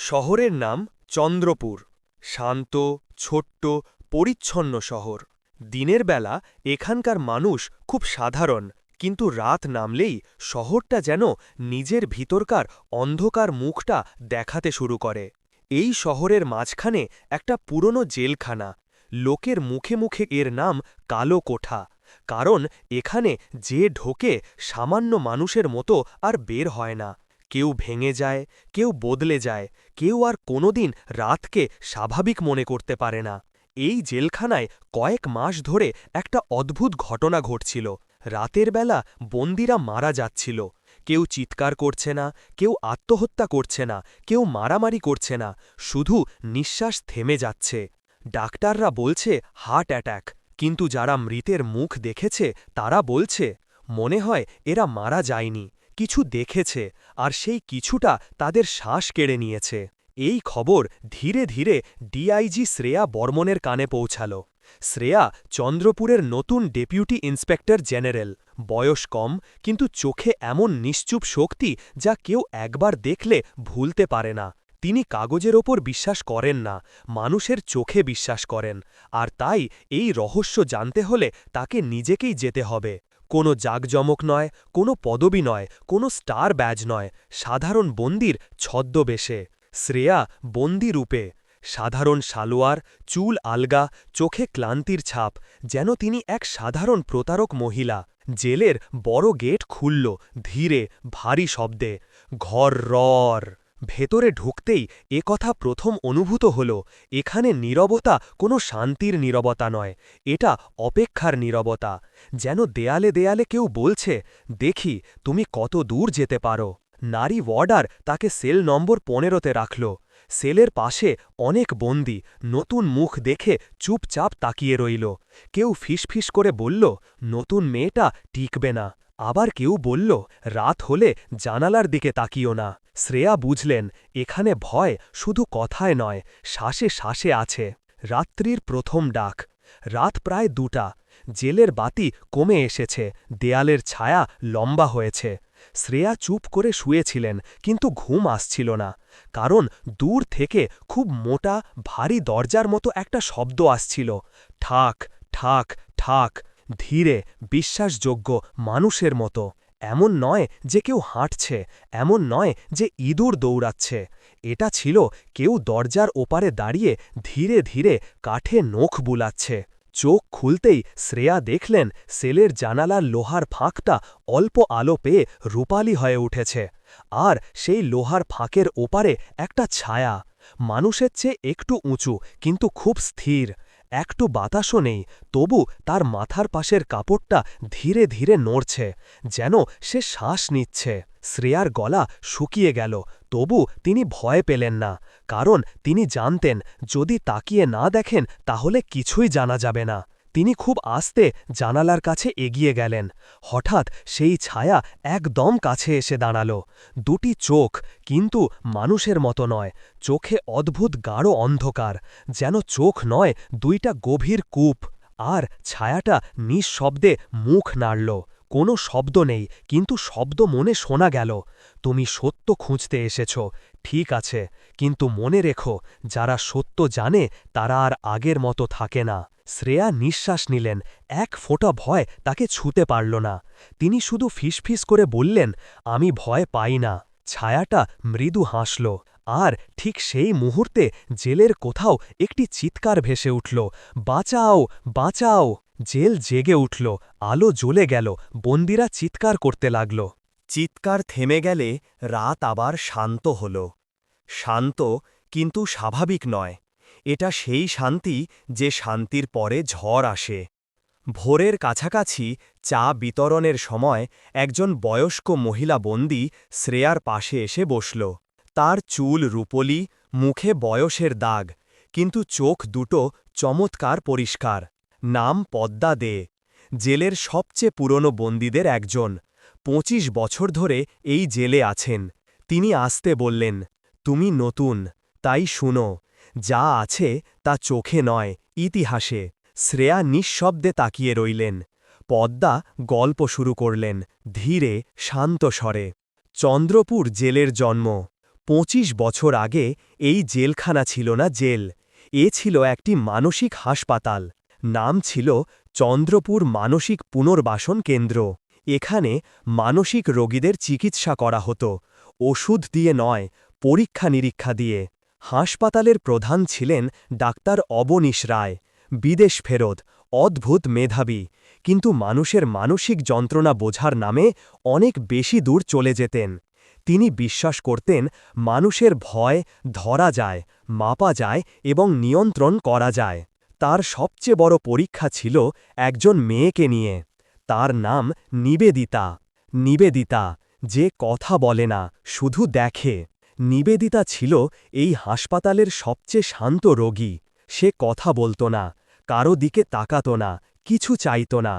শহরের নাম চন্দ্রপুর। শান্ত, ছোট্ট, পরিচ্ছন্ন শহর। দিনের বেলা এখানকার মানুষ খুব সাধারণ, কিন্তু রাত নামলেই শহরটা যেন নিজের ভিতরকার অন্ধকার মুখটা দেখাতে শুরু করে। এই শহরের মাঝখানে একটা পুরনো জেলখানা। লোকের মুখে মুখে এর নাম কালো কোঠা, কারণ এখানে যে ঢোকে সামান্য মানুষের মতো আর বের হয় না। কেউ ভেঙে যায়, কেউ বদলে যায়, কেউ আর কোনোদিন রাতকে স্বাভাবিক মনে করতে পারে না। এই জেলখানায় কয়েক মাস ধরে একটা অদ্ভুত ঘটনা ঘটছিল। রাতের বেলা বন্দিরা মারা যাচ্ছিল। কেউ চিৎকার করছে না, কেউ আত্মহত্যা করছে না, কেউ মারামারি করছে না, শুধু নিঃশ্বাস থেমে যাচ্ছে। ডাক্তাররা বলছে, হার্ট অ্যাট্যাক কিন্তু যারা মৃতের মুখ দেখেছে, তারা বলছে, মনে হয় এরা মারা যায়নি। কিছু দেখেছে আর সেই কিছুটা তাদের শ্বাস কেড়ে নিয়েছে। এই খবর ধীরে ধীরে ডিআইজি শ্রেয়া বর্মনের কানে পৌঁছাল। শ্রেয়া চন্দ্রপুরের নতুন ডেপুটি ইন্সপেক্টর জেনারেল। বয়স কম, কিন্তু চোখে এমন নিশ্চুপ শক্তি যা কেউ একবার দেখলে ভুলতে পারে না। তিনি কাগজের ওপর বিশ্বাস করেন না, মানুষের চোখে বিশ্বাস করেন, আর তাই এই রহস্য জানতে হলে তাকে নিজেকেই যেতে হবে। কোনো জাকজমক নয়, কোনো পদবি নয়, কোনো স্টার ব্যাজ নয়, সাধারণ বন্দির ছদ্মবেশে। শ্রেয়া বন্দি রূপে। সাধারণ সালোয়ার, চুল আলগা, চোখে ক্লান্তির ছাপ, যেন তিনি এক সাধারণ প্রতারক মহিলা। জেলের বড় গেট খুলল, ধীরে, ভারী শব্দে, ঘর রর। ভেতরে ঢুকতেই এ কথা প্রথম অনুভূত হল, এখানে নীরবতা কোনো শান্তির নীরবতা নয়, এটা অপেক্ষার নীরবতা। যেন দেয়ালে দেয়ালে কেউ বলছে, দেখি, তুমি কত দূর যেতে পারো। নারী ওয়ার্ডার তাকে সেল নম্বর পনেরোতে রাখল। সেলের পাশে অনেক বন্দি, নতুন মুখ দেখে চুপচাপ তাকিয়ে রইল। কেউ ফিসফিস করে বলল, নতুন মেয়েটা টিকবে না। আবার কেউ বলল, রাত হলে জানালার দিকে তাকিও না। শ্রেয়া বুঝলেন, এখানে ভয় শুধু কথায় নয়, শ্বাসে শ্বাসে আছে। রাত্রির প্রথম ডাক। রাত প্রায় দুটা। জেলের বাতি কমে এসেছে, দেয়ালের ছায়া লম্বা হয়েছে। শ্রেয়া চুপ করে শুয়েছিলেন, কিন্তু ঘুম আসছিল না। কারণ দূর থেকে খুব মোটা, ভারী দরজার মতো একটা শব্দ আসছিল। ঠাক ঠাক ঠাক। ধীরে, বিশ্বাসযোগ্য মানুষের মতো। এমন নয় যে কেউ হাঁটছে, এমন নয় যে ইঁদুর দৌড়াচ্ছে। এটা ছিল কেউ দরজার ওপারে দাঁড়িয়ে ধীরে ধীরে কাঠে নখ বুলাচ্ছে। চোখ খুলতেই শ্রেয়া দেখলেন সেলের জানালার লোহার ফাঁকটা অল্প আলো পেয়ে রূপালি হয়ে উঠেছে। আর সেই লোহার ফাঁকের ওপারে একটা ছায়া। মানুষের চেয়ে একটু উঁচু, কিন্তু খুব স্থির। একটু বাতাসও নেই, তবু তার মাথার পাশের কাপড়টা ধীরে ধীরে নড়ছে, যেন সে শ্বাস নিচ্ছে। শ্রেয়ার গলা শুকিয়ে গেল, তবু তিনি ভয় পেলেন না, কারণ তিনি জানতেন, যদি তাকিয়ে না দেখেন, তাহলে কিছুই জানা যাবে না। তিনি খুব আস্তে জানালার কাছে এগিয়ে গেলেন। হঠাৎ সেই ছায়া একদম কাছে এসে দাঁড়াল। দুটি চোখ কিন্তু মানুষের মতো নয়, চোখে অদ্ভুত গাঢ় অন্ধকার, যেন চোখ নয়, দুইটা গভীর কূপ। আর ছায়াটা নিঃশব্দে মুখ নাড়ল। কোনো শব্দ নেই, কিন্তু শব্দ মনে শোনা গেল। তুমি সত্য খুঁজতে এসেছ, ঠিক আছে, কিন্তু মনে রেখো, যারা সত্য জানে, তারা আর আগের মতো থাকে না। শ্রেয়া নিঃশ্বাস নিলেন। এক ফোঁটা ভয় তাকে ছুতে পারল না। তিনি শুধু ফিসফিস করে বললেন, আমি ভয় পাই না। ছায়াটা মৃদু হাসল। আর ঠিক সেই মুহূর্তে জেলের কোথাও একটি চিৎকার ভেসে উঠল, বাঁচাও বাঁচাও! জেল জেগে উঠল, আলো জ্বলে গেল, বন্দিরা চিৎকার করতে লাগল। চিৎকার থেমে গেলে রাত আবার শান্ত হল। শান্ত, কিন্তু স্বাভাবিক নয়। এটা সেই শান্তি যে শান্তির পরে ঝড় আসে। ভোরের কাছাকাছি চা বিতরণের সময় একজন বয়স্ক মহিলা বন্দি শ্রেয়ার পাশে এসে বসল। তার চুল রূপলি, মুখে বয়সের দাগ, কিন্তু চোখ দুটো চমৎকার পরিষ্কার। নাম পদ্মা দে। জেলের সবচেয়ে পুরনো বন্দীদের একজন। পঁচিশ বছর ধরে এই জেলে আছেন। তিনি আসতে বললেন, তুমি নতুন, তাই শুনো যা আছে তা চোখে নয়, ইতিহাসে। শ্রেয়া নিঃশব্দে তাকিয়ে রইলেন। পদ্মা গল্প শুরু করলেন, ধীরে, শান্ত স্বরে। চন্দ্রপুর জেলের জন্ম। পঁচিশ বছর আগে এই জেলখানা ছিল না জেল। এ ছিল একটি মানসিক হাসপাতাল। নাম ছিল চন্দ্রপুর মানসিক পুনর্বাসন কেন্দ্র। এখানে মানসিক রোগীদের চিকিৎসা করা হতো। ওষুধ দিয়ে নয় পরীক্ষা নিরীক্ষা দিয়ে। হাসপাতালের প্রধান ছিলেন ডাক্তার অবনীশ রায়, বিদেশ ফেরত, অদ্ভুত মেধাবী। কিন্তু মানুষের মানসিক যন্ত্রণা বোঝার নামে অনেক বেশি দূর চলে যেতেন। তিনি বিশ্বাস করতেন মানুষের ভয় ধরা যায়, মাপা যায় এবং নিয়ন্ত্রণ করা যায়। তার সবচেয়ে বড় পরীক্ষা ছিল একজন মেয়েকে নিয়ে। তার নাম নিবেদিতা। নিবেদিতা, যে কথা বলে না, শুধু দেখে। নিবেদিতা ছিল এই হাসপাতালের সবচেয়ে শান্ত রোগী। সে কথা বলতো না, কারও দিকে তাকাত না, কিছু চাইত না।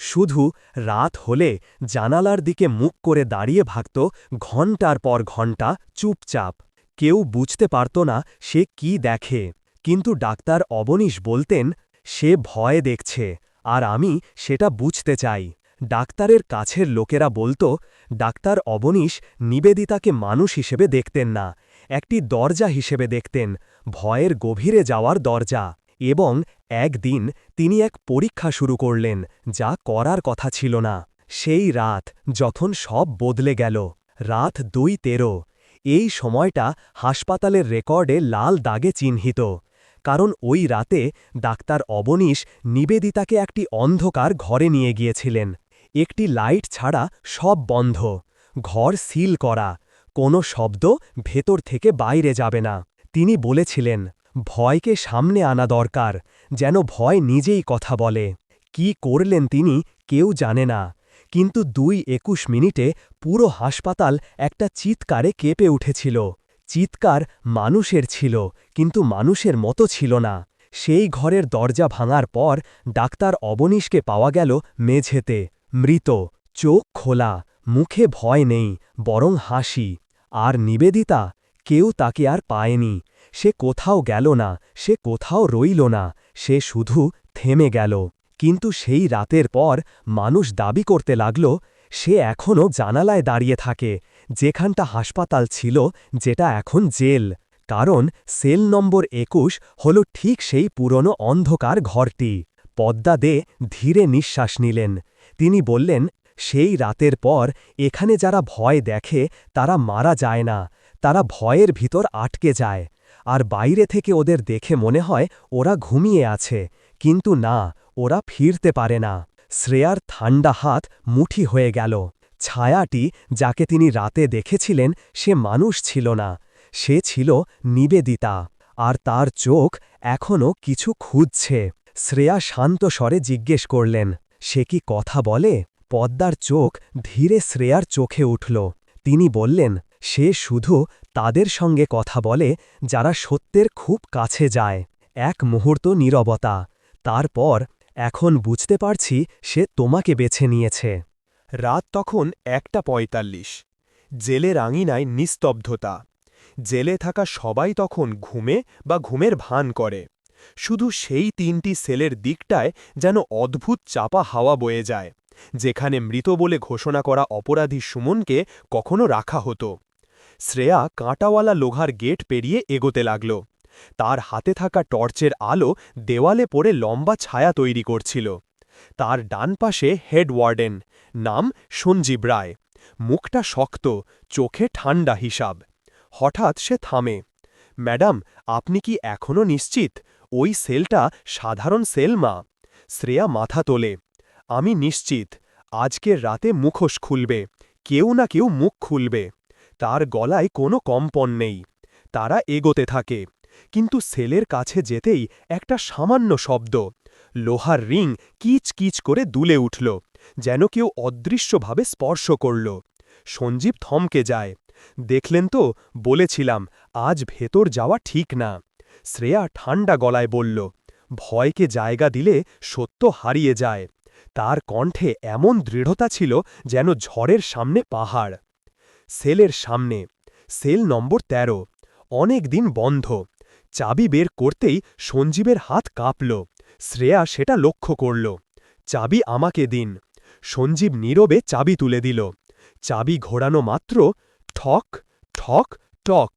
শুধু রাত হলে জানালার দিকে মুখ করে দাঁড়িয়ে ভাগত ঘণ্টার পর ঘণ্টা চুপচাপ। কেউ বুঝতে পারত না সে কি দেখে। কিন্তু ডাক্তার অবনীশ বলতেন, সে ভয় দেখছে, আর আমি সেটা বুঝতে চাই। ডাক্তারের কাছের লোকেরা বলতো, ডাক্তার অবনীশ নিবেদিতাকে মানুষ হিসেবে দেখতেন না, একটি দরজা হিসেবে দেখতেন, ভয়ের গভীরে যাওয়ার দরজা। এবং একদিন তিনি এক পরীক্ষা শুরু করলেন, যা করার কথা ছিল না। সেই রাত যখন সব বদলে গেল, রাত দুই তেরো, এই সময়টা হাসপাতালের রেকর্ডে লাল দাগে চিহ্নিত। কারণ ওই রাতে ডাক্তার অবনীশ নিবেদিতাকে একটি অন্ধকার ঘরে নিয়ে গিয়েছিলেন। একটি লাইট ছাড়া সব বন্ধ। ঘর সিল করা। কোনো শব্দ ভেতর থেকে বাইরে যাবে না। তিনি বলেছিলেন, ভয়কে সামনে আনা দরকার, যেন ভয় নিজেই কথা বলে। কি করলেন তিনি কেউ জানে না। কিন্তু দুই একুশ মিনিটে পুরো হাসপাতাল একটা চিৎকারে কেঁপে উঠেছিল। চিৎকার মানুষের ছিল, কিন্তু মানুষের মতো ছিল না। সেই ঘরের দরজা ভাঙার পর ডাক্তার অবনীশকে পাওয়া গেল মেঝেতে। মৃত, চোখ খোলা, মুখে ভয় নেই, বরং হাসি। আর নিবেদিতা, কেউ তাকে আর পায়নি। সে কোথাও গেল না, সে কোথাও রইল না, সে শুধু থেমে গেল। কিন্তু সেই রাতের পর মানুষ দাবি করতে লাগল, সে এখনও জানালায় দাঁড়িয়ে থাকে, যেখানটা হাসপাতাল ছিল, যেটা এখন জেল। কারণ সেল নম্বর একুশ হল ঠিক সেই পুরনো অন্ধকার ঘরটি। পদ্মা দে ধীরে নিঃশ্বাস নিলেন। তিনি বললেন, সেই রাতের পর এখানে যারা ভয় দেখে, তারা মারা যায় না। তারা ভয়ের ভিতর আটকে যায়। আর বাইরে থেকে ওদের দেখে মনে হয়, ওরা ঘুমিয়ে আছে। কিন্তু না, ওরা ফিরতে পারে না। শ্রেয়ার ঠান্ডা হাত মুঠি হয়ে গেল। ছায়াটি যাকে তিনি রাতে দেখেছিলেন, সে মানুষ ছিল না। সে ছিল নিবেদিতা। আর তার চোখ এখনও কিছু খুঁজছে। শ্রেয়া শান্ত স্বরে জিজ্ঞেস করলেন সে কি কথা বলে? পদ্মার চোখ ধীরে শ্রেয়ার চোখে উঠল। তিনি বললেন, সে শুধু তাদের সঙ্গে কথা বলে যারা সত্যের খুব কাছে যায়। এক মুহূর্ত নীরবতা। তারপর, এখন বুঝতে পারছি সে তোমাকে বেছে নিয়েছে। রাত তখন একটা পঁয়তাল্লিশ। জেলের আঙিনায় নিস্তব্ধতা। জেলে থাকা সবাই তখন ঘুমে বা ঘুমের ভান করে। শুধু সেই তিনটি সেলের দিকটায় যেন অদ্ভুত চাপা হাওয়া বয়ে যায়, যেখানে মৃত বলে ঘোষণা করা অপরাধী সুমনকে কখনো রাখা হতো। শ্রেয়া কাঁটাওয়ালা লোহার গেট পেরিয়ে এগোতে লাগল। তার হাতে থাকা টর্চের আলো দেওয়ালে পড়ে লম্বা ছায়া তৈরি করছিল। তার ডান পাশে হেড ওয়ার্ডেন, নাম সঞ্জীব রায়। মুখটা শক্ত, চোখে ঠান্ডা হিসাব। হঠাৎ সে থামে। ম্যাডাম, আপনি কি এখনও নিশ্চিত? ওই সেলটা সাধারণ সেল মা। শ্রেয়া মাথা তোলে। আমি নিশ্চিত, আজকের রাতে মুখোশ খুলবে, কেউ না কেউ মুখ খুলবে। তার গলায় কোনো কম্পন নেই। তারা এগোতে থাকে। কিন্তু সেলের কাছে যেতেই একটা সামান্য শব্দ, লোহার রিং কিচ কিচ করে দুলে উঠল, যেন কেউ অদৃশ্যভাবে স্পর্শ করল। সঞ্জীব থমকে যায়। দেখলেন তো, বলেছিলাম, আজ ভেতর যাওয়া ঠিক না। শ্রেয়া ঠান্ডা গলায় বলল, ভয়কে জায়গা দিলে সত্য হারিয়ে যায়। তার কণ্ঠে এমন দৃঢ়তা ছিল যেন ঝড়ের সামনে পাহাড়। সেলের সামনে। সেল নম্বর ১৩ অনেক দিন বন্ধ। চাবি বের করতেই সঞ্জীবের হাত কাঁপল। শ্রেয়া সেটা লক্ষ্য করল। চাবি আমাকে দিন। সঞ্জীব নীরবে চাবি তুলে দিল। চাবি ঘোরানো মাত্র ঠক ঠক, টক।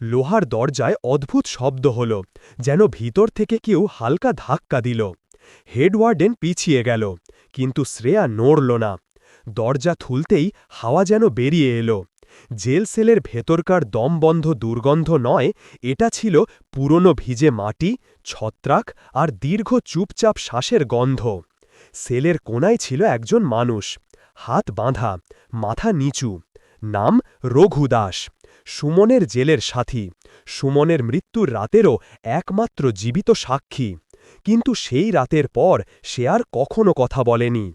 লোহার দরজায় অদ্ভুত শব্দ হল, যেন ভিতর থেকে কেউ হালকা ধাক্কা দিল। হেডওয়ার্ডেন পিছিয়ে গেল, কিন্তু শ্রেয়া নড়ল না। দরজা থুলতেই হাওয়া যেন বেরিয়ে এলো। জেল সেলের ভেতরকার দমবন্ধ দুর্গন্ধ নয়, এটা ছিল পুরনো ভিজে মাটি, ছত্রাক আর দীর্ঘ চুপচাপ শ্বাসের গন্ধ। সেলের কোনায় ছিল একজন মানুষ, হাত বাঁধা, মাথা নিচু, নাম রঘু দাস। সুমনের জেলের সাথী। সুমনের মৃত্যুর রাতেরও একমাত্র জীবিত সাক্ষী। কিন্তু সেই রাতের পর সে আর কখনো কথা বলেনি।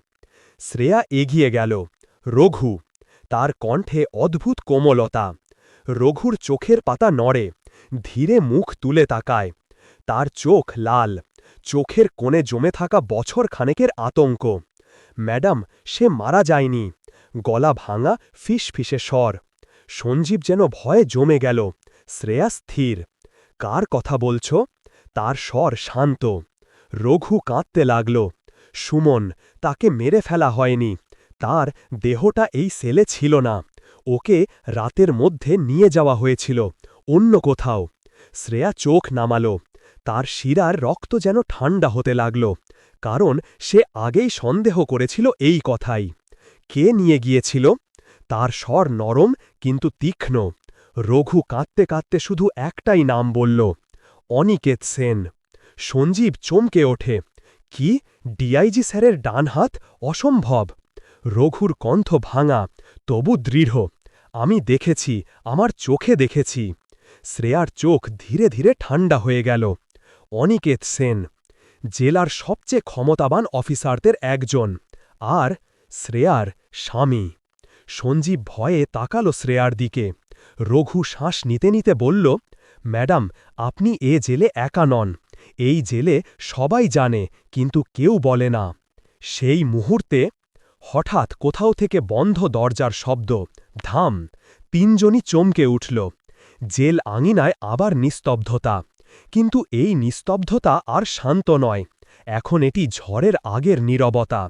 শ্রেয়া এগিয়ে গেল। রঘু, তার কণ্ঠে অদ্ভুত কোমলতা। রঘুর চোখের পাতা নড়ে, ধীরে মুখ তুলে তাকায়। তার চোখ লাল, চোখের কোণে জমে থাকা বছর খানেকের আতঙ্ক। ম্যাডাম, সে মারা যায়নি। গলা ভাঙা ফিস ফিসে স্বর। সঞ্জীব যেন ভয়ে জমে গেল। শ্রেয়া স্থির। কার কথা বলছ? তার স্বর শান্ত। রঘু কাঁদতে লাগল। সুমন, তাকে মেরে ফেলা হয়নি। তার দেহটা এই সেলে ছিল না। ওকে রাতের মধ্যে নিয়ে যাওয়া হয়েছিল। অন্য কোথাও। শ্রেয়া চোখ নামাল। তার শিরার রক্ত যেন ঠান্ডা হতে লাগল। কারণ সে আগেই সন্দেহ করেছিল এই কথাই। কে নিয়ে গিয়েছিল? তার স্বর নরম কিন্তু তীক্ষ্ণ। রঘু কাঁদতে কাঁদতে শুধু একটাই নাম বলল, অনিকেত সেন। সঞ্জীব চমকে ওঠে, কি? ডিআইজি স্যারের ডান হাত? অসম্ভব। রঘুর কণ্ঠ ভাঙা, তবু দৃঢ়। আমি দেখেছি, আমার চোখে দেখেছি। শ্রেয়ার চোখ ধীরে ধীরে ঠান্ডা হয়ে গেল। অনিকেত সেন, জেলার সবচেয়ে ক্ষমতাবান অফিসারদের একজন। আর শ্রেয়ার স্বামী। সঞ্জীব ভয়ে তাকালো শ্রেয়ার দিকে। রঘু শ্বাস নিতে নিতে বলল, ম্যাডাম, আপনি এ জেলে একা নন। এই জেলে সবাই জানে, কিন্তু কেউ বলে না। সেই মুহূর্তে হঠাৎ কোথাও থেকে বন্ধ দরজার শব্দ, ধাম, তিনজনই চমকে উঠল। জেল আঙিনায় আবার নিস্তব্ধতা। কিন্তু এই নিস্তব্ধতা আর শান্ত নয়, এখন এটি ঝড়ের আগের নীরবতা।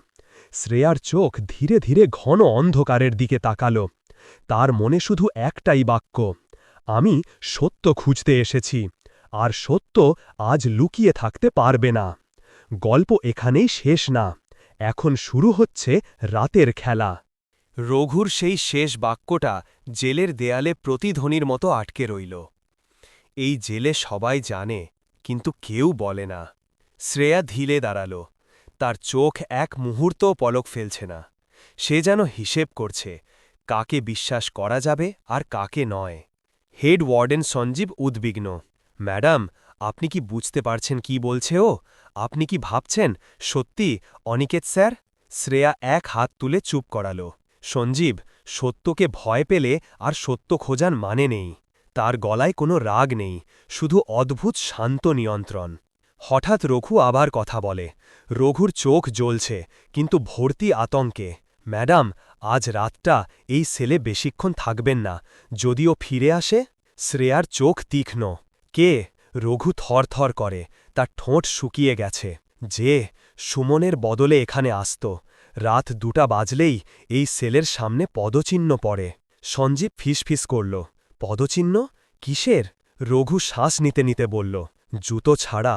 শ্রেয়ার চোখ ধীরে ধীরে ঘন অন্ধকারের দিকে তাকাল। তার মনে শুধু একটাই বাক্য, আমি সত্য খুঁজতে এসেছি, আর সত্য আজ লুকিয়ে থাকতে পারবে না। গল্প এখানেই শেষ না, এখন শুরু হচ্ছে রাতের খেলা। রঘুর সেই শেষ বাক্যটা জেলের দেয়ালে প্রতিধ্বনির মতো আটকে রইল। এই জেলে সবাই জানে, কিন্তু কেউ বলে না। শ্রেয়া ধীলে দাঁড়াল। তার চোখ এক মুহূর্তও পলক ফেলছে না। সে যেন হিসেব করছে, কাকে বিশ্বাস করা যাবে আর কাকে নয়। হেড ওয়ার্ডেন সঞ্জীব উদ্বিগ্ন। ম্যাডাম, আপনি কি বুঝতে পারছেন কি বলছে ও? আপনি কি ভাবছেন, সত্যি, অনিকেত স্যার? শ্রেয়া এক হাত তুলে চুপ করাল। সঞ্জীব, সত্যকে ভয় পেলে আর সত্য খোঁজার মানে নেই। তার গলায় কোনো রাগ নেই, শুধু অদ্ভুত শান্ত নিয়ন্ত্রণ। হঠাৎ রঘু আবার কথা বলে। রঘুর চোখ জ্বলছে, কিন্তু ভর্তি আতঙ্কে। ম্যাডাম, আজ রাতটা এই সেলে বেশিক্ষণ থাকবেন না, যদিও ফিরে আসে? শ্রেয়ার চোখ তীক্ষ্ণ। কে? রঘু থরথর করে। তার ঠোঁট শুকিয়ে গেছে। যে, সুমনের বদলে এখানে আসত। রাত দুটা বাজলেই এই সেলের সামনে পদচিহ্ন পড়ে। সঞ্জীব ফিসফিস করল। পদচিহ্ন? কিসের? রঘু শ্বাস নিতে নিতে বলল। জুতো ছাড়া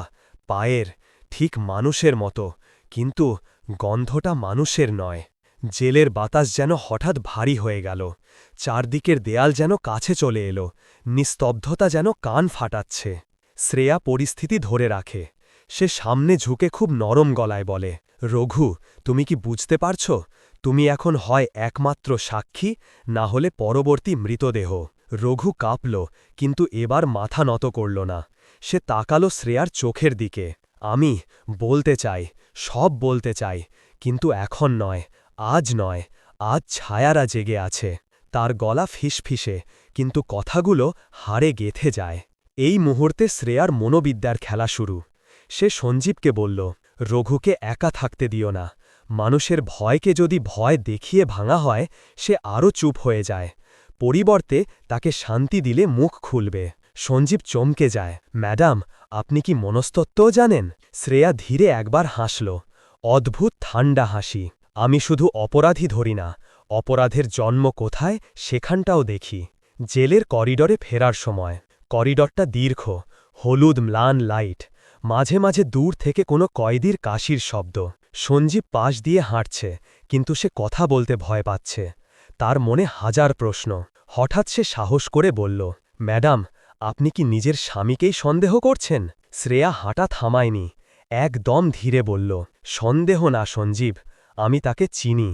পায়ের, ঠিক মানুষের মতো, কিন্তু গন্ধটা মানুষের নয়। জেলের বাতাস যেন হঠাৎ ভারী হয়ে গেল। চারদিকের দেয়াল যেন কাছে চলে এলো। নিস্তব্ধতা যেন কান ফাটাচ্ছে। শ্রেয়া পরিস্থিতি ধরে রাখে। সে সামনে ঝুঁকে খুব নরম গলায় বলে, রঘু, তুমি কি বুঝতে পারছ? তুমি এখন হয় একমাত্র সাক্ষী, না হলে পরবর্তী মৃতদেহ। রঘু কাঁপল, কিন্তু এবার মাথা নত করল না। সে তাকালো শ্রেয়ার চোখের দিকে। আমি বলতে চাই, সব বলতে চাই, কিন্তু এখন নয়, আজ নয়, আজ ছায়ারা জেগে আছে। তার গলা ফিসফিসে, কিন্তু কথাগুলো হাড়ে গেথে যায়। এই মুহূর্তে শ্রেয়ার মনোবিদ্যার খেলা শুরু। সে সঞ্জীবকে বলল, রঘুকে একা থাকতে দিও না। মানুষের ভয়কে যদি ভয় দেখিয়ে ভাঙা হয়, সে আরও চুপ হয়ে যায়। পরিবর্তে তাকে শান্তি দিলে মুখ খুলবে। সঞ্জীব চমকে যায়। ম্যাডাম, আপনি কি মনস্তত্ত্বও জানেন? শ্রেয়া ধীরে একবার হাসল। অদ্ভুত ঠান্ডা হাসি। আমি শুধু অপরাধী ধরি না। অপরাধের জন্ম কোথায় সেখানটাও দেখি। জেলের করিডরে ফেরার সময়। করিডরটা দীর্ঘ, হলুদ ম্লান লাইট। মাঝে মাঝে দূর থেকে কোনো কয়েদির কাশির শব্দ। সঞ্জীব পাশ দিয়ে হাঁটছে, কিন্তু সে কথা বলতে ভয় পাচ্ছে। তার মনে হাজার প্রশ্ন। হঠাৎ সে সাহস করে বলল, ম্যাডাম আপনি কি নিজের স্বামীকেই সন্দেহ করছেন? শ্রেয়া হাঁটা থামায়নি। একদম ধীরে বলল, সন্দেহ না, সঞ্জীব। আমি তাকে চিনি।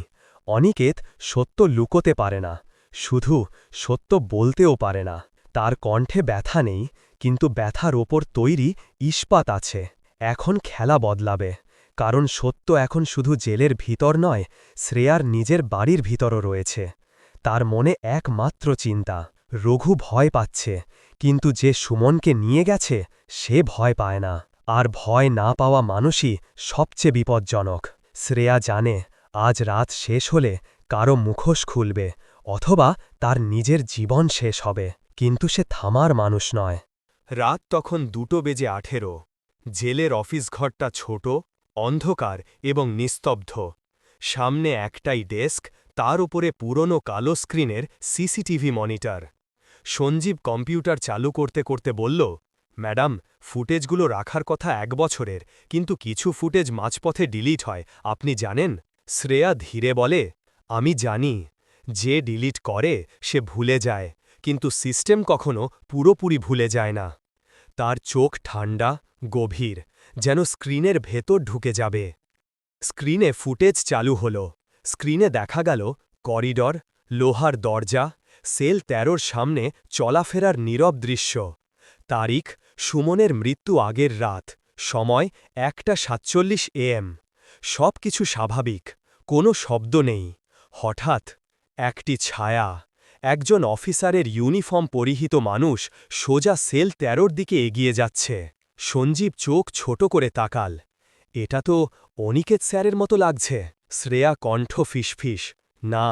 অনিকেত সত্য লুকোতে পারে না। শুধু সত্য বলতেও পারে না। তার কণ্ঠে ব্যথা নেই, কিন্তু ব্যথার ওপর তৈরি ইস্পাত আছে। এখন খেলা বদলাবে। কারণ সত্য এখন শুধু জেলের ভিতর নয়, শ্রেয়ার নিজের বাড়ির ভিতরও রয়েছে। তার মনে একমাত্র চিন্তা, রঘু ভয় পাচ্ছে। কিন্তু যে সুমনকে নিয়ে গেছে, সে ভয় পায় না। আর ভয় না পাওয়া মানুষই সবচেয়ে বিপজ্জনক। শ্রেয়া জানে, আজ রাত শেষ হলে কারও মুখোশ খুলবে, অথবা তার নিজের জীবন শেষ হবে। কিন্তু সে থামার মানুষ নয়। রাত তখন দুটো বেজে আঠেরো। জেলের অফিস ঘরটা ছোট, অন্ধকার এবং নিস্তব্ধ। সামনে একটাই ডেস্ক, তার উপরে পুরনো কালো স্ক্রিনের সিসিটিভি মনিটর। সঞ্জীব কম্পিউটার চালু করতে করতে বলল, ম্যাডাম, ফুটেজগুলো রাখার কথা এক বছরের, কিন্তু কিছু ফুটেজ মাঝপথে ডিলিট হয়, আপনি জানেন? শ্রেয়া ধীরে বলে, আমি জানি, যে ডিলিট করে, সে ভুলে যায়, কিন্তু সিস্টেম কখনো পুরোপুরি ভুলে যায় না। তার চোখ ঠান্ডা, গভীর, যেন স্ক্রিনের ভেতর ঢুকে যাবে। স্ক্রিনে ফুটেজ চালু হল, স্ক্রিনে দেখা গেল, করিডর, লোহার দরজা সেল তেরোর সামনে চলাফেরার নীরব দৃশ্য। তারিখ, সুমনের মৃত্যু আগের রাত, সময় একটা সাতচল্লিশ এএম। সব কিছু স্বাভাবিক, কোনো শব্দ নেই। হঠাৎ একটি ছায়া, একজন অফিসারের ইউনিফর্ম পরিহিত মানুষ সোজা সেল তেরোর দিকে এগিয়ে যাচ্ছে। সঞ্জীব চোখ ছোট করে তাকাল। এটা তো অনিকেত স্যারের মতো লাগছে। শ্রেয়া কণ্ঠ ফিসফিস। না,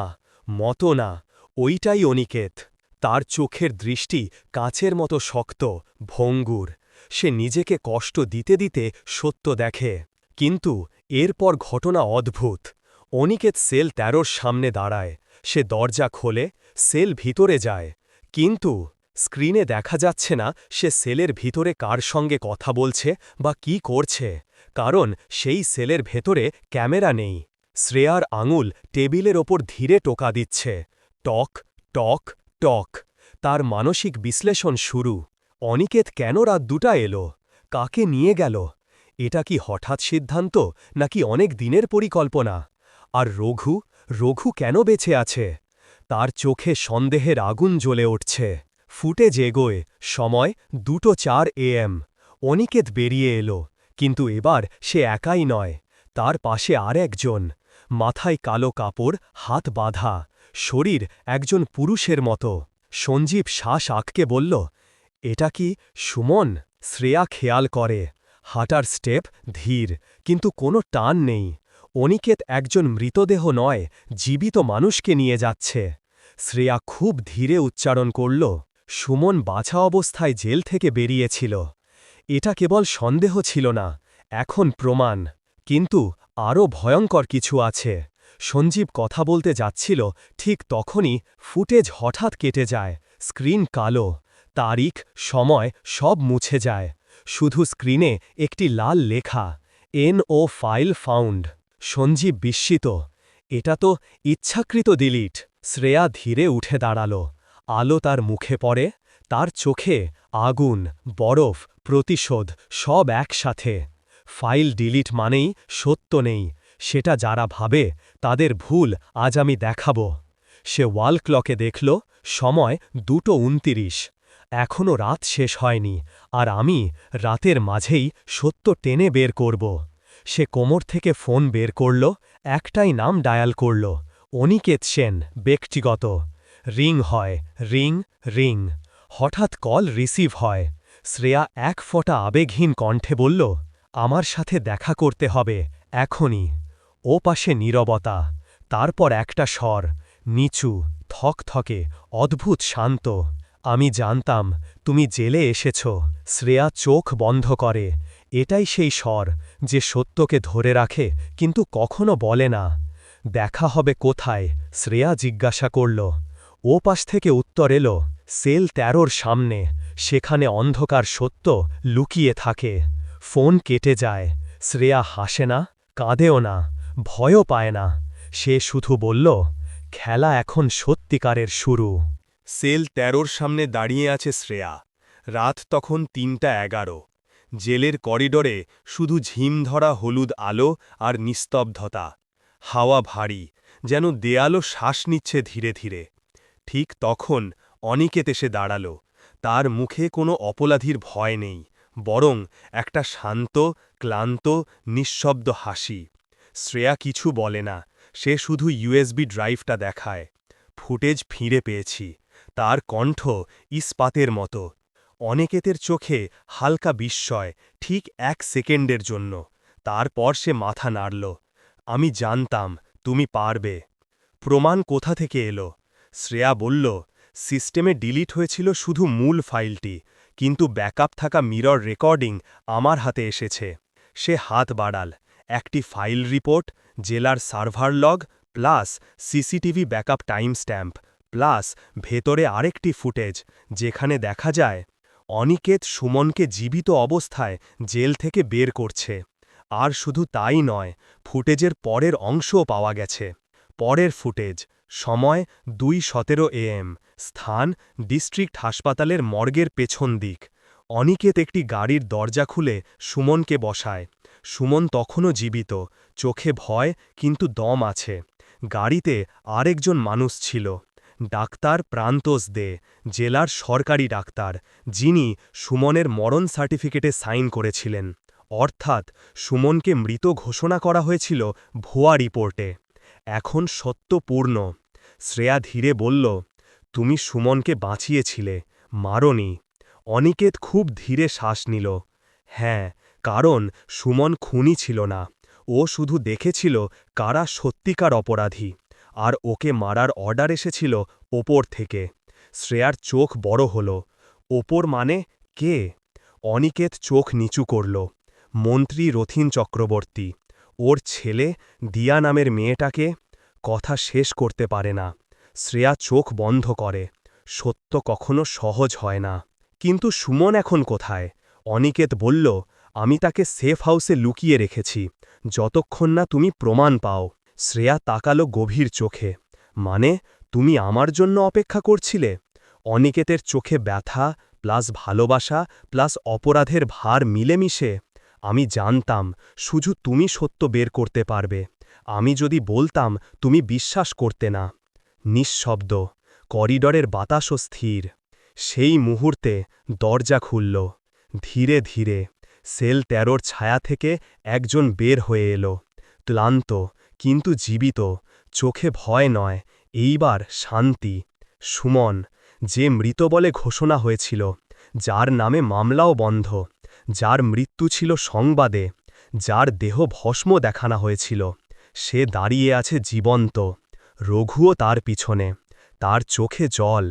মতো না। ওইটাই অনিকেত। তার চোখের দৃষ্টি কাঁচের মতো শক্ত, ভঙ্গুর। সে নিজেকে কষ্ট দিতে দিতে সত্য দেখে। কিন্তু এরপর ঘটনা অদ্ভুত। অনিকেত সেল তেরোর সামনে দাঁড়ায়। সে দরজা খোলে, সেল ভিতরে যায়। কিন্তু স্ক্রিনে দেখা যাচ্ছে না সে সেলের ভিতরে কার সঙ্গে কথা বলছে বা কি করছে। কারণ সেই সেলের ভেতরে ক্যামেরা নেই। শ্রেয়ার আঙুল টেবিলের ওপর ধীরে টোকা দিচ্ছে। টক টক টক। তার মানসিক বিশ্লেষণ শুরু। অনিকেত কেন রাত দুটা এলো? কাকে নিয়ে গেল? এটা কি হঠাৎ সিদ্ধান্ত, নাকি অনেক দিনের পরিকল্পনা? আর রঘু রঘু কেন বেঁচে আছে? তার চোখে সন্দেহের আগুন জ্বলে উঠছে। ফুটে জেগোয় সময় দুটো চার এএম। অনিকেত বেরিয়ে এলো। কিন্তু এবার সে একাই নয়। তার পাশে আর একজন মাথায় কালো কাপড়, হাত বাঁধা। শরীর একজন পুরুষের মতো। সঞ্জীব শ্বাস আঁককে বলল, এটা কি সুমন? শ্রেয়া খেয়াল করে। হাঁটার স্টেপ ধীর, কিন্তু কোনো টান নেই। অনিকেত একজন মৃতদেহ নয়, জীবিত মানুষকে নিয়ে যাচ্ছে। শ্রেয়া খুব ধীরে উচ্চারণ করল, সুমন বাছা অবস্থায় জেল থেকে বেরিয়েছিল। এটা কেবল সন্দেহ ছিল না, এখন প্রমাণ। কিন্তু আরও ভয়ঙ্কর কিছু আছে। সঞ্জীব কথা বলতে যাচ্ছিল, ঠিক তখনই ফুটেজ হঠাৎ কেটে যায়, স্ক্রিন কালো, তারিখ, সময়, সব মুছে যায়, শুধু স্ক্রিনে একটি লাল লেখা N O file found Sanjeev বিস্মিত, এটা তো ইচ্ছাকৃত ডিলিট শ্রেয়া ধীরে উঠে দাঁড়াল, আলো তার মুখে পড়ে, তার চোখে আগুন, বরফ, প্রতিশোধ, সব একসাথে, ফাইল ডিলিট মানেই সত্য নেই সেটা যারা ভাবে, তাদের ভুল আজ আমি দেখাব। সে ওয়াল ক্লকে দেখল, সময় দুটো উনতিরিশ। এখনও রাত শেষ হয়নি, আর আমি রাতের মাঝেই সত্য টেনে বের করব। সে কোমর থেকে ফোন বের করল, একটাই নাম ডায়াল করল, অনিকেত সেন, ব্যক্তিগত। রিং হয়, রিং রিং। হঠাৎ কল রিসিভ হয়। শ্রেয়া এক ফোঁটা আবেগহীন কণ্ঠে বলল, আমার সাথে দেখা করতে হবে, এখনই। ও পাশে নীরবতা, তারপর একটা স্বর, নিচু, থকথকে, অদ্ভুত শান্ত। আমি জানতাম, তুমি জেলে এসেছ, শ্রেয়া চোখ বন্ধ করে। এটাই সেই স্বর, যে সত্যকে ধরে রাখে, কিন্তু কখনো বলে না। দেখা হবে কোথায়? শ্রেয়া জিজ্ঞাসা করল। ও পাশ থেকে উত্তর এলো, সেল তেরোর সামনে, সেখানে অন্ধকার সত্য লুকিয়ে থাকে। ফোন কেটে যায়, শ্রেয়া হাসে না, কাঁদেও না। ভয়ও পায় না। সে শুধু বলল, খেলা এখন সত্যিকারের শুরু। সেল তেরোর সামনে দাঁড়িয়ে আছে শ্রেয়া। রাত তখন তিনটা এগারো। জেলের করিডোরে শুধু ঝিম ধরা হলুদ আলো আর নিস্তব্ধতা। হাওয়া ভারী, যেন দেয়ালও শ্বাস নিচ্ছে ধীরে ধীরে। ঠিক তখন অনিকেত এসে দাঁড়াল। তার মুখে কোনো অপরাধীর ভয় নেই, বরং একটা শান্ত, ক্লান্ত, নিঃশব্দ হাসি। শ্রেয়া কিছু বলে না, সে শুধু ইউএসবি ড্রাইভটা দেখায়। ফুটেজ ফিরে পেয়েছি, তার কণ্ঠ ইস্পাতের মতো। অনেকেতের চোখে হালকা বিস্ময়, ঠিক এক সেকেন্ডের জন্য। তারপর সে মাথা নাড়ল, আমি জানতাম তুমি পারবে। প্রমাণ কোথা থেকে এলো? শ্রেয়া বলল, সিস্টেমে ডিলিট হয়েছিল শুধু মূল ফাইলটি, কিন্তু ব্যাকআপ থাকা মিরর রেকর্ডিং আমার হাতে এসেছে। সে হাত বাড়াল একটি ফাইল রিপোর্ট, জেলার server log, plus CCTV backup time stamp plus ভেতরে আরেকটি ফুটেজ, যেখানে দেখা যায়, অনিকেত সুমনকে জীবিত অবস্থায় জেল থেকে বের করছে। আর শুধু তাই নয়, ফুটেজের পরের অংশও পাওয়া গেছে। পরের ফুটেজ, সময় দুই সতেরো এএম, স্থান ডিস্ট্রিক্ট হাসপাতালের মর্গের পেছন দিক। অনিকেত একটি গাড়ির দরজা খুলে সুমনকে বসায়। সুমন তখনও জীবিত, চোখে ভয় কিন্তু দম আছে। গাড়িতে আরেকজন মানুষ ছিল, ডাক্তার প্রান্তোষ দে, জেলার সরকারি ডাক্তার, যিনি সুমনের মরণ সার্টিফিকেটে সাইন করেছিলেন। অর্থাৎ সুমনকে মৃত ঘোষণা করা হয়েছিল ভুয়া রিপোর্টে। এখন সত্যপূর্ণ শ্রেয়া ধীরে বলল, তুমি সুমনকে বাঁচিয়েছিলে, মারনি। অনিকেত খুব ধীরে শ্বাস নিল হ্যাঁ কারণ সুমন খুনি ছিল না। ও শুধু দেখেছিল কারা সত্যিকার অপরাধী, আর ওকে মারার অর্ডার এসেছিল ওপর থেকে। শ্রেয়ার চোখ বড় হল। ওপর মানে কে? অনিকেত চোখ নিচু করল। মন্ত্রী রথিন চক্রবর্তী, ওর ছেলে দিয়া নামের মেয়েটাকে কথা শেষ করতে পারে না। শ্রেয়া চোখ বন্ধ করে। সত্য কখনো সহজ হয় না। কিন্তু সুমন এখন কোথায়? অনিকেত বলল আমি তাকে সেফ হাউসে লুকিয়ে রেখেছি, যতক্ষণ না তুমি প্রমাণ পাও। শ্রেয়া তাকালো গভীর চোখে। মানে তুমি আমার জন্য অপেক্ষা করছিলে? অনিকেতের চোখে ব্যথা, প্লাস ভালোবাসা, প্লাস অপরাধের ভার মিলেমিশে। আমি জানতাম, শুধু তুমি সত্য বের করতে পারবে। আমি যদি বলতাম, তুমি বিশ্বাস করতে না। নিঃশব্দ। করিডরের বাতাসও স্থির। সেই মুহূর্তে দরজা খুলল। ধীরে ধীরে সেল তেরোর ছায়া থেকে একজন বের হয়ে এলো। ক্লান্ত, কিন্তু জীবিত, চোখে ভয় নয়, এইবার শান্তি। সুমন, যে মৃত বলে ঘোষণা হয়েছিল, যার নামে মামলাও বন্ধ, যার মৃত্যু ছিল সংবাদে, যার দেহ ভস্ম দেখানো হয়েছিল, সে দাঁড়িয়ে আছে জীবন্ত। রঘুও তার পিছনে, তার চোখে জল।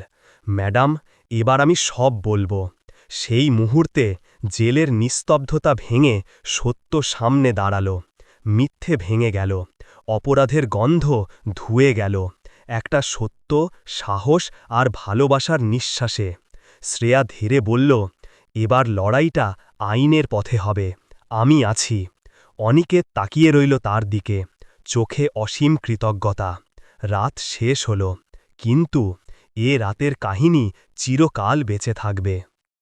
ম্যাডাম, এবার আমি সব বলব। সেই মুহূর্তে জেলের নিস্তব্ধতা ভেঙে সত্য সামনে দাঁড়াল, মিথ্যে ভেঙে গেল, অপরাধের গন্ধ ধুয়ে গেল, একটা সত্য, সাহস আর ভালোবাসার নিঃশ্বাসে। শ্রেয়া ধীরে বলল, এবার লড়াইটা আইনের পথে হবে, আমি আছি। অনিকে তাকিয়ে রইল তার দিকে, চোখে অসীম কৃতজ্ঞতা। রাত শেষ হল, কিন্তু এ রাতের কাহিনী চিরকাল বেঁচে থাকবে।